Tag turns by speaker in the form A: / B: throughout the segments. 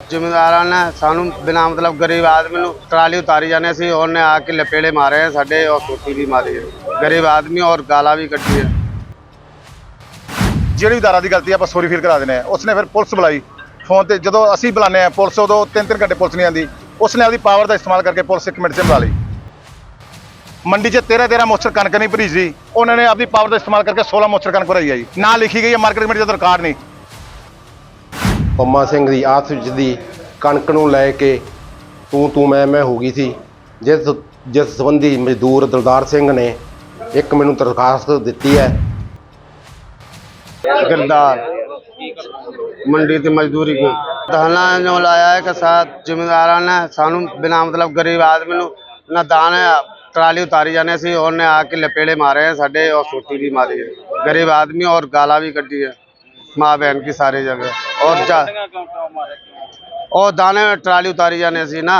A: ਜ਼ਿਮੀਂਦਾਰਾਂ ਨੇ ਸਾਨੂੰ ਬਿਨਾਂ ਮਤਲਬ ਗਰੀਬ ਆਦਮੀ ਨੂੰ ਟਰਾਲੀ ਉਤਾਰੀ ਜਾਂਦੇ ਸੀ, ਉਹਨੇ ਆ ਕੇ ਲਪੇੜੇ ਮਾਰੇ ਆ ਸਾਡੇ ਔਰ ਸੋਟੀ ਵੀ ਮਾਰੀ ਹੈ ਗਰੀਬ ਆਦਮੀ ਔਰ ਗਾਲਾਂ ਵੀ ਕੱਢੀ ਹੈ
B: ਜਿਹੜੀ ਅਦਾਰਾ ਦੀ ਗਲਤੀ ਆਪਾਂ ਸੋਰੀ ਫੀਲ ਕਰਾ ਦਿੰਦੇ ਆ। ਉਸਨੇ ਫਿਰ ਪੁਲਿਸ ਬੁਲਾਈ। ਫੋਨ ਤੇ ਜਦੋਂ ਅਸੀਂ ਬੁਲਾਉਂਦੇ ਆ, ਪੁਲਿਸ ਉਦੋਂ ਤਿੰਨ ਤਿੰਨ ਘੰਟੇ ਪੁਲਿਸ ਨਹੀਂ ਆਉਂਦੀ। ਉਸਨੇ ਆਪਦੀ ਪਾਵਰ ਦਾ ਇਸਤੇਮਾਲ ਕਰਕੇ ਪੁਲਿਸ ਇੱਕ ਮਿੰਟ 'ਚ ਬੁਲਾ ਲਈ। ਮੰਡੀ 'ਚ 13 13 ਮੋਚਰ ਕਣਕ ਨਹੀਂ ਭਰੀ ਸੀ। ਉਹਨਾਂ ਨੇ ਆਪਦੀ ਪਾਵਰ ਦਾ ਇਸਤੇਮਾਲ ਕਰਕੇ 16 ਮੋਚਰ ਕਣਕ ਭਰਾਈ ਆ ਜੀ। ਨਾ ਲਿਖੀ ਗਈ ਹੈ ਮਾਰਕੀਟ ਕਮੇਟੀ ਦਾ ਰਿਕਾਰਡ ਨਹੀਂ।
C: ਪੰਮਾ ਸਿੰਘ ਦੀ ਆਸ ਵਿੱਚ ਦੀ ਕਣਕ ਨੂੰ ਲੈ ਕੇ ਤੂੰ ਤੂੰ ਮੈਂ ਮੈਂ ਹੋ ਗਈ ਸੀ ਜਿਸ ਜਿਸ ਸੰਬੰਧੀ ਮਜ਼ਦੂਰ ਦਲਦਾਰ ਸਿੰਘ ਨੇ ਇੱਕ ਮੈਨੂੰ ਦਰਖਾਸਤ ਦਿੱਤੀ ਹੈ
A: गिरदार मंडी थी मजदूरी की धरना जो लाया है कि साथ ਜ਼ਿਮੀਂਦਾਰਾਂ ਨੇ ਸਾਨੂੰ ਬਿਨਾਂ ਮਤਲਬ ਗਰੀਬ ਆਦਮੀ ਨੂੰ ਨਾ ਦਾਣੇ ਟਰਾਲੀ ਉਤਾਰੀ ਜਾਂਦੇ ਸੀ ਉਹਨੇ ਆ ਕੇ ਲਪੇੜੇ ਮਾਰੇ ਆ ਸਾਡੇ ਔਰ ਸੋਟੀ ਵੀ ਮਾਰੀ ਹੈ गरीब आदमी और गाला भी कटी है माँ बहन की सारी जगह। और जा और दाने में ट्राली उतारी जाने से ना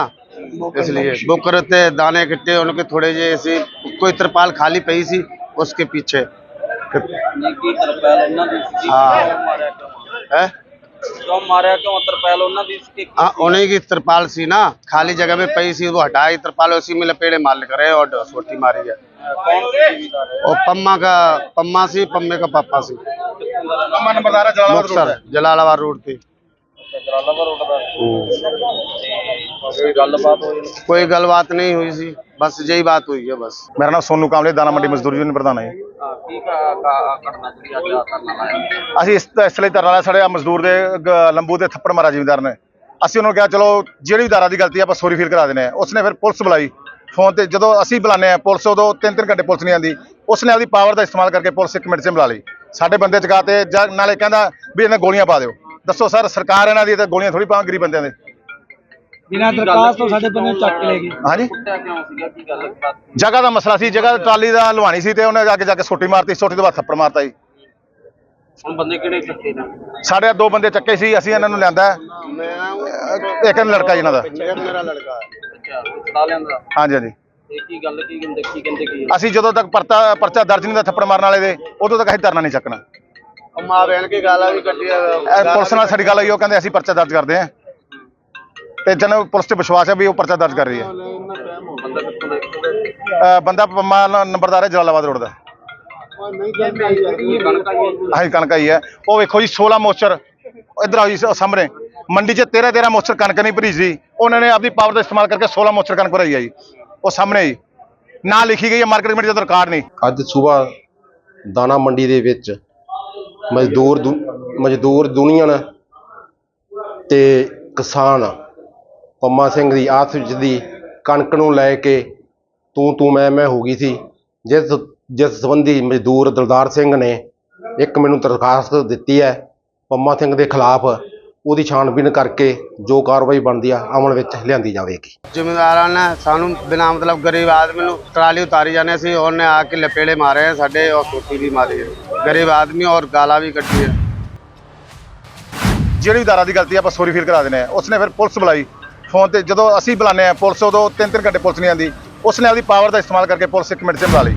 A: इसलिए बुक करते दाने इकट्ठे उनके थोड़े जे ऐसी कोई तिरपाल खाली पई सी उसके पीछे। हाँ है? त्रिपाल सी ना खाली जगह में पई सी वो हटाई तिरपाल उसी में लपेड़े करे और मारी है। और पम्मा का पम्मा सी पम्मे का पापा सी। जलालाबाद रोड
D: हम्म।
A: कोई गलबात नहीं हुई सी बस यही बात हुई है बस।
B: मेरा नाम सोनू कामले दाना मंडी मजदूर यूनियन प्रधान
D: है। ਕੀ ਘਟਨਾ ਜਿਹੜੀ ਅੱਜ ਆ ਲਾਇਆ?
B: ਅਸੀਂ ਇਸ ਇਸ ਲਈ ਧਰਨਾ ਲਾਇਆ, ਸਾਡੇ ਆਹ ਮਜ਼ਦੂਰ ਦੇ ਲੰਬੂ ਦੇ ਥੱਪੜ ਮਾਰਾ ਜ਼ਿਮੀਦਾਰ ਨੇ। ਅਸੀਂ ਉਹਨੂੰ ਕਿਹਾ, ਚਲੋ, ਜਿਹੜੀ ਅਦਾਰਾ ਦੀ ਗਲਤੀ ਆਪਾਂ ਸੌਰੀ ਫੀਲ ਕਰਾ ਦਿੰਦੇ ਆ ਉਸਨੇ ਫਿਰ ਪੁਲਿਸ ਬੁਲਾਈ। ਫੋਨ ਤੇ ਜਦੋਂ ਅਸੀਂ ਬੁਲਾਉਂਦੇ ਆ ਪੁਲਿਸ ਉਦੋਂ ਤਿੰਨ ਤਿੰਨ ਘੰਟੇ ਪੁਲਿਸ ਨਹੀਂ ਆਂਦੀ ਉਸਨੇ ਆਪਦੀ ਪਾਵਰ ਦਾ ਇਸਤੇਮਾਲ ਕਰਕੇ ਪੁਲਿਸ ਇੱਕ ਮਿੰਟ 'ਚ ਬੁਲਾ ਲਈ। ਸਾਡੇ ਬੰਦੇ ਚਕਾਤੇ ਜਾਂ ਨਾਲੇ ਕਹਿੰਦਾ ਵੀ ਇਹਨਾਂ ਗੋਲੀਆਂ ਪਾ ਦਿਓ। ਦੱਸੋ, ਸਰ, ਸਰਕਾਰ ਇਹਨਾਂ ਦੀ ਤੇ ਗੋਲੀਆਂ ਥੋੜੀ ਪਾਵਾਂ ਗਰੀਬ ਬੰਦਿਆਂ ਦੇ?
E: ਬਿਨਾਂ ਦਰਖਾਸਤ ਤੋਂ ਸਾਡੇ ਬੰਦੇ ਚੱਕ ਲੈ ਗਏ।
B: ਹਾਂਜੀ। ਜਗ੍ਹਾ ਦਾ ਮਸਲਾ ਸੀ ਜਗ੍ਹਾ ਟਰਾਲੀ ਦਾ ਲਵਾਣੀ ਸੀ ਤੇ ਉਹਨੇ ਜਾ ਕੇ ਜਾ ਕੇ ਛੋਟੀ ਮਾਰਤੀ ਛੋਟੀ ਤੋਂ ਬਾਅਦ ਥੱਪੜ ਮਾਰਤਾ ਜੀ।
D: ਹੁਣ ਬੰਦੇ ਕਿਹੜੇ ਚੱਕੇ ਨੇ?
B: ਸਾਡੇ ਦੋ ਬੰਦੇ ਚੱਕੇ ਸੀ ਅਸੀਂ ਇਹਨਾਂ ਨੂੰ ਲਿਆਂਦਾ। ਇੱਕ ਲੜਕਾ ਜੀ ਇਹਨਾਂ ਦਾ। ਹਾਂਜੀ ਹਾਂਜੀ। ਅਸੀਂ ਜਦੋਂ ਤੱਕ ਪਰਤਾ ਪਰਚਾ ਦਰਜ ਨਹੀਂ ਦਾ ਥੱਪੜ ਮਾਰਨ ਵਾਲੇ ਦੇ ਉਦੋਂ ਤੱਕ ਅਸੀਂ ਧਰਨਾ ਨਹੀਂ ਚੱਕਣਾ।
A: ਮਾਂ ਬਹਿਣ ਕੇ ਗਾਲਾਂ ਵੀ
B: ਕੱਢੀਆਂ ਪੁਲਿਸ ਨਾਲ ਸਾਡੀ ਗੱਲ ਹੋਈ ਉਹ ਕਹਿੰਦੇ ਅਸੀਂ ਪਰਚਾ ਦਰਜ ਕਰਦੇ ਆਂ ਤੇ ਜਨ ਪੁਲਿਸ ਤੇ ਵਿਸ਼ਵਾਸ ਹੈ ਵੀ ਉਹ ਪਰਚਾ ਦਰਜ ਕਰ ਰਹੀ ਹੈ।
D: ਬੰਦਾ
B: ਪੰਮਾ ਨੰਬਰਦਾਰ ਹੈ ਜਲਾਲਾਬਾਦ ਰੋਡ ਦਾ। ਹਾਂਜੀ ਕਣਕ ਆਈ ਹੈ। ਉਹ ਵੇਖੋ ਜੀ 16 ਮੋਚਰ ਇਧਰ ਆਈ ਸ- ਸਾਹਮਣੇ। ਮੰਡੀ 'ਚ 13 13 ਮੋਚਰ ਕਣਕ ਨਹੀਂ ਭਰੀ ਸੀ। ਉਹਨਾਂ ਨੇ ਆਪਦੀ ਪਾਵਰ ਦਾ ਇਸਤੇਮਾਲ ਕਰਕੇ 16 ਮੋਚਰ ਕਣਕ ਭਰਾਈ ਹੈ ਜੀ। ਉਹ ਸਾਹਮਣੇ ਜੀ। ਨਾ ਲਿਖੀ ਗਈ ਹੈ ਮਾਰਕੀਟ ਕਮੇਟੀ ਦਾ ਰਿਕਾਰਡ ਨਹੀਂ।
C: ਅੱਜ ਸਵੇਰ ਦਾਣਾ ਮੰਡੀ ਦੇ ਵਿੱਚ ਮਜ਼ਦੂਰ ਦੁ- ਮਜ਼ਦੂਰ ਦੁਨੀਅਨ ਤੇ ਕਿਸਾਨ ਪੰਮਾ ਸਿੰਘ ਦੀ ਆਸ ਵਿੱਚ ਦੀ ਕਣਕ ਨੂੰ ਲੈ ਕੇ ਤੂੰ ਤੂੰ ਮੈਂ ਮੈਂ ਹੋ ਗਈ ਸੀ। ਜਿਸ ਜਿਸ ਸੰਬੰਧੀ ਮਜ਼ਦੂਰ ਦਲਦਾਰ ਸਿੰਘ ਨੇ ਇੱਕ ਮੈਨੂੰ ਦਰਖਾਸਤ ਦਿੱਤੀ ਹੈ ਪੰਮਾ ਸਿੰਘ ਦੇ ਖਿਲਾਫ ਉਹਦੀ ਛਾਣਬੀਨ ਕਰਕੇ ਜੋ ਕਾਰਵਾਈ ਬਣਦੀ ਆ ਅਮਲ ਵਿੱਚ ਲਿਆਂਦੀ ਜਾਵੇਗੀ।
A: ਜ਼ਿਮੀਂਦਾਰਾਂ ਨੇ ਸਾਨੂੰ ਬਿਨਾਂ ਮਤਲਬ ਗਰੀਬ ਆਦਮੀ ਨੂੰ ਟਰਾਲੀ ਉਤਾਰੀ ਜਾਂਦੇ ਸੀ ਉਹਨੇ ਆ ਕੇ ਲਪੇੜੇ ਮਾਰੇ ਆ ਸਾਡੇ ਔਰ ਸੋਟੀ ਵੀ ਮਾਰੀ ਹੈ ਗਰੀਬ ਆਦਮੀ ਔਰ ਗਾਲਾਂ ਵੀ ਕੱਢੀ ਹੈ
B: ਜਿਹੜੀ ਅਦਾਰਾ ਦੀ ਗਲਤੀ ਆ ਆਪਾਂ ਸੌਰੀ ਫੀਲ ਕਰਾ ਦਿੰਦੇ ਆ। ਉਸਨੇ ਫਿਰ ਪੁਲਿਸ ਬੁਲਾਈ। ਫੋਨ ਤੇ ਜਦੋਂ ਅਸੀਂ ਬੁਲਾਉਂਦੇ ਆ ਪੁਲਿਸ ਉਦੋਂ ਤਿੰਨ ਤਿੰਨ ਘੰਟੇ ਪੁਲਿਸ ਨਹੀਂ ਆਉਂਦੀ। ਉਸ ਨੇ ਆਪਦੀ ਪਾਵਰ ਦਾ ਇਸਤੇਮਾਲ ਕਰਕੇ ਪੁਲਿਸ ਇੱਕ ਮਿੰਟ 'ਚ ਬੁਲਾ ਲਈ।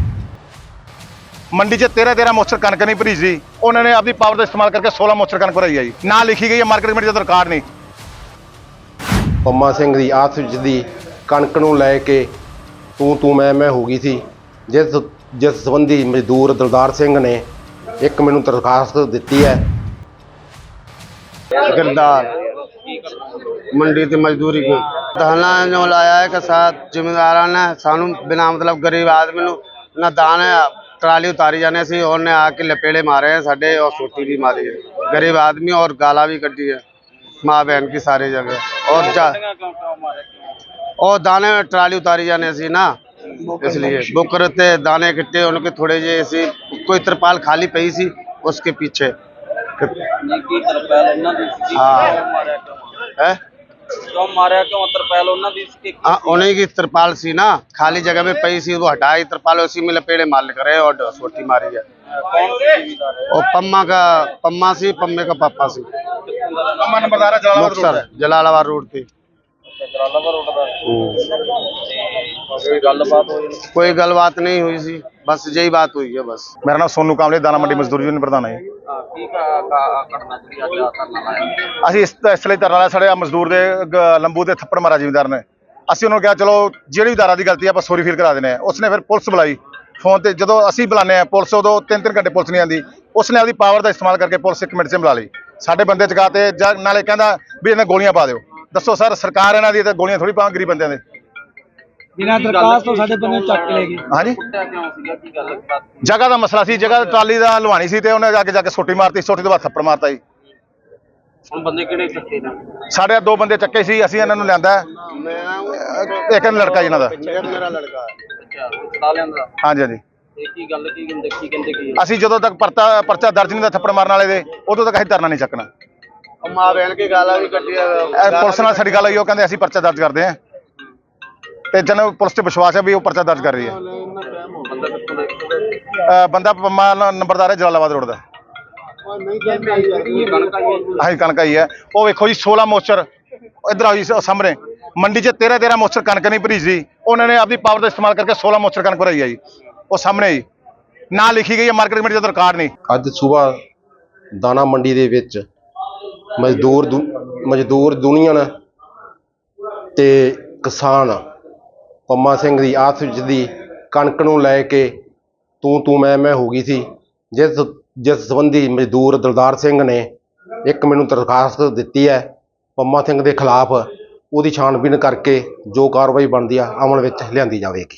B: ਮੰਡੀ 'ਚ 13 13 ਮੋਚਰ ਕਣਕ ਨਹੀਂ ਭਰੀ ਸੀ। ਉਹਨਾਂ ਨੇ ਆਪਦੀ ਪਾਵਰ ਦਾ ਇਸਤੇਮਾਲ ਕਰਕੇ 16 ਮੋਚਰ ਕਣਕ ਭਰਾਈ ਆ ਨਾ ਲਿਖੀ ਗਈ ਹੈ ਮਾਰਕੀਟ ਕਮੇਟੀ ਦਾ ਰਿਕਾਰਡ ਨਹੀਂ।
C: ਪੰਮਾ ਸਿੰਘ ਦੀ ਆਸ ਵਿੱਚ ਦੀ ਕਣਕ ਨੂੰ ਲੈ ਕੇ ਤੂੰ ਤੂੰ ਮੈਂ ਮੈਂ ਹੋ ਗਈ ਸੀ। ਜਿਸ ਜਿਸ ਸੰਬੰਧੀ ਮਜ਼ਦੂਰ ਦਲਦਾਰ ਸਿੰਘ ਨੇ ਇੱਕ ਮੈਨੂੰ ਦਰਖਾਸਤ ਦਿੱਤੀ ਹੈ।
A: ਗੰਦਾ मंडी थी मजदूरी की धरना जो लाया है कि साथ ਜ਼ਿਮੀਂਦਾਰਾਂ ਨੇ ਸਾਨੂੰ ਬਿਨਾਂ ਮਤਲਬ ਗਰੀਬ ਆਦਮੀ ਨੂੰ ਨਾ ਦਾਣੇ ਟਰਾਲੀ ਉਤਾਰੀ ਜਾਂਦੇ ਸੀ ਉਹਨੇ ਆ ਕੇ ਲਪੇੜੇ ਮਾਰੇ ਆ ਸਾਡੇ ਔਰ ਸੋਟੀ ਵੀ ਮਾਰੀ ਹੈ गरीब आदमी और गाला भी कटी है माँ बहन की सारी जगह और जा
D: ਕਿਉਂ ਕਿਉਂ ਮਾਰਿਆ ਕਿਉਂ
A: और दाने में ट्राली उतारी जाने सी ना इसलिए बुकर थे दाने इकट्ठे उनके थोड़े जे सी कोई तरपाल खाली पई सी उसके पीछे
D: ਨਹੀਂ ਕੀ ਤਰਪੈਲ ਉਹਨਾਂ ਦੀ ਸੀ
A: ਹਾਂ।
D: ਕਿਉਂ ਮਾਰਿਆ ਕਿਉਂ
A: है
D: जो तिरपाल
A: हाँ, सी ना खाली जगह में पई सी तो वो हटाई तिरपाल उसी में लपेड़े मार करे और छोटी मारी है? और पम्मा का पम्मा सी पम्मे का पापा सी। जलालाबाद रोड थी
D: जलालाबाद रोड ਕੋਈ ਗੱਲਬਾਤ ਹੋਈ
A: कोई गलबात नहीं हुई सी बस यही बात हुई है बस
B: ਮੇਰਾ ਨਾਮ ਸੋਨੂ ਕਾਮਲੇ ਦਾਣਾ ਮੰਡੀ ਮਜ਼ਦੂਰ ਯੂਨੀਅਨ ਪ੍ਰਧਾਨ ਹੈ ਜੀ।
D: ਹਾਂ, ਕੀ ਕਾ- ਕਾ- ਘਟਨਾ ਜਿਹੜੀ ਅੱਜ ਆ ਧਰਨਾ ਲਾਇਆ
B: ਅਸੀਂ ਇਸ ਇਸ ਲਈ ਧਰਨਾ ਲਾਇਆ ਸਾਡੇ ਆਹ ਮਜ਼ਦੂਰ ਦੇ ਗ- ਲੰਬੂ ਦੇ ਥੱਪੜ ਮਾਰਾ ਜ਼ਿਮੀਂਦਾਰ ਨੇ ਅਸੀਂ ਉਹਨੂੰ ਕਿਹਾ ਚਲੋ ਜਿਹੜੀ ਦਾਰਾ ਦੀ ਗਲਤੀ ਹੈ ਆਪਾਂ ਸੌਰੀ ਫੀਲ ਕਰਾ ਦਿੰਦੇ ਆ ਉਸਨੇ ਫਿਰ ਪੁਲਿਸ ਬੁਲਾਈ ਫੋਨ ਤੇ ਜਦੋਂ ਅਸੀਂ ਬੁਲਾਉਂਦੇ ਆ ਪੁਲਿਸ ਉਦੋਂ ਤਿੰਨ ਤਿੰਨ ਘੰਟੇ ਪੁਲਿਸ ਨਹੀਂ ਆਂਦੀ ਉਸਨੇ ਆਪਦੀ ਪਾਵਰ ਦਾ ਇਸਤੇਮਾਲ ਕਰਕੇ ਪੁਲਿਸ ਇੱਕ ਮਿੰਟ 'ਚ ਬੁਲਾ ਲਈ ਸਾਡੇ ਬੰਦੇ ਚਕਾ ਤੇ ਜਾਂ ਨਾਲੇ ਕਹਿੰਦਾ ਵੀ ਇਹਨਾਂ ਗੋਲੀਆਂ ਪਾ ਦਿਓ ਦੱਸੋ ਸਰ ਸਰਕਾਰ ਇਹਨਾਂ ਦੀ ਤੇ ਗੋਲੀਆਂ ਥੋੜੀ ਪਾਵਾਂ ਗਰੀਬ ਬੰਦਿਆਂ ਦੇ
E: ਬਿਨਾਂ ਦਰਖਾਸਤ ਤੋਂ ਸਾਡੇ ਬੰਦੇ ਚੱਕ ਲੈ ਗਏ।
B: ਹਾਂਜੀ। ਜਗ੍ਹਾ ਦਾ ਮਸਲਾ ਸੀ ਜਗ੍ਹਾ ਟਰਾਲੀ ਦਾ ਲਵਾਣੀ ਸੀ ਤੇ ਉਹਨੇ ਅੱਗੇ ਜਾ ਕੇ ਸੋਟੀ ਮਾਰਤੀ ਛੋਟੀ ਤੋਂ ਬਾਅਦ ਥੱਪੜ ਮਾਰਤਾ ਜੀ।
D: ਹੁਣ ਬੰਦੇ ਕਿਹੜੇ ਚੱਕੇ ਦਾ
B: ਸਾਡੇ ਦੋ ਬੰਦੇ ਚੱਕੇ ਸੀ ਅਸੀਂ ਇਹਨਾਂ ਨੂੰ ਲਿਆਂਦਾ। ਅਹ ਇੱਕ ਲੜਕਾ ਜੀ ਇਹਨਾਂ ਦਾ।
A: ਮੇਰਾ ਲੜਕਾ
D: ਅੱਛਾ ਚੜਾ ਲੈਂਦਾ
B: ਹਾਂਜੀ ਹਾਂਜੀ।
D: ਇਹ ਕੀ ਗੱਲ ਕੀ ਕਹਿੰਦੇ ਕੀ ਕਹਿੰਦੇ ਕੀ?
B: ਅਸੀਂ ਜਦੋਂ ਤੱਕ ਪਰਤਾ ਪਰਚਾ ਦਰਜ ਨਹੀਂ ਦਾ ਥੱਪੜ ਮਾਰਨ ਵਾਲੇ ਦੇ ਉਦੋਂ ਤੱਕ ਅਸੀਂ ਧਰਨਾ ਨਹੀਂ ਚੱਕਣਾ।
A: ਮਾਂ ਬਹਿਣ ਕੇ ਗਾਲਾਂ ਵੀ
B: ਕੱਢੀਆਂ। ਪੁਲਿਸ ਨਾਲ ਸਾਡੀ ਗੱਲ ਹੋਈ ਉਹ ਕਹਿੰਦੇ ਅਸੀਂ ਪਰਚਾ ਦਰਜ ਕਰਦੇ ਹਾਂ। ਤੇ ਜਨ ਪੁਲਿਸ ਤੇ ਵਿਸ਼ਵਾਸ ਹੈ ਵੀ ਉਹ ਪਰਚਾ ਦਰਜ ਕਰ ਰਹੀ ਹੈ।
D: ਬੰਦਾ
B: ਬੰਦਾ ਪੰਮਾ ਨੰਬਰਦਾਰ ਹੈ ਜਲਾਲਾਬਾਦ ਰੋਡ ਦਾ।
D: ਇਹ ਕਣਕ ਆਈ ਹੈ।
B: ਉਹ ਵੇਖੋ ਜੀ 16 ਮੋਚਰ। ਇਧਰ ਜੀ, ਸ- ਸਾਹਮਣੇ। ਮੰਡੀ 'ਚ 13 13 ਮੋਚਰ ਕਣਕ ਨਹੀਂ ਭਰੀ ਸੀ। ਉਹਨਾਂ ਨੇ ਆਪਦੀ ਪਾਵਰ ਦਾ ਇਸਤੇਮਾਲ ਕਰਕੇ 16 ਮੋਚਰ ਕਣਕ ਭਰਾਈ ਹੈ ਜੀ। ਉਹ ਸਾਹਮਣੇ ਜੀ। ਨਾ ਲਿਖੀ ਗਈ ਹੈ ਮਾਰਕੀਟ ਕਮੇਟੀ ਦਾ ਰਿਕਾਰਡ ਨਹੀਂ।
C: ਅੱਜ ਸਵੇਰ ਦਾਣਾ ਮੰਡੀ ਦੇ ਵਿੱਚ ਮਜ਼ਦੂਰ ਦੁ- ਮਜ਼ਦੂਰ ਯੂਨੀਅਨ ਤੇ ਕਿਸਾਨ ਪੰਮਾ ਸਿੰਘ ਦੀ ਆਸ ਵਿੱਚ ਦੀ ਕਣਕ ਨੂੰ ਲੈ ਕੇ ਤੂੰ ਤੂੰ ਮੈਂ ਮੈਂ ਹੋ ਗਈ ਸੀ। ਜਿਸ ਜਿਸ ਸੰਬੰਧੀ ਮਜ਼ਦੂਰ ਦਲਦਾਰ ਸਿੰਘ ਨੇ ਇੱਕ ਮੈਨੂੰ ਦਰਖਾਸਤ ਦਿੱਤੀ ਹੈ ਪੰਮਾ ਸਿੰਘ ਦੇ ਖਿਲਾਫ, ਉਹਦੀ ਛਾਣਬੀਨ ਕਰਕੇ ਜੋ ਕਾਰਵਾਈ ਬਣਦੀ ਆ ਅਮਲ ਵਿੱਚ ਲਿਆਂਦੀ ਜਾਵੇਗੀ।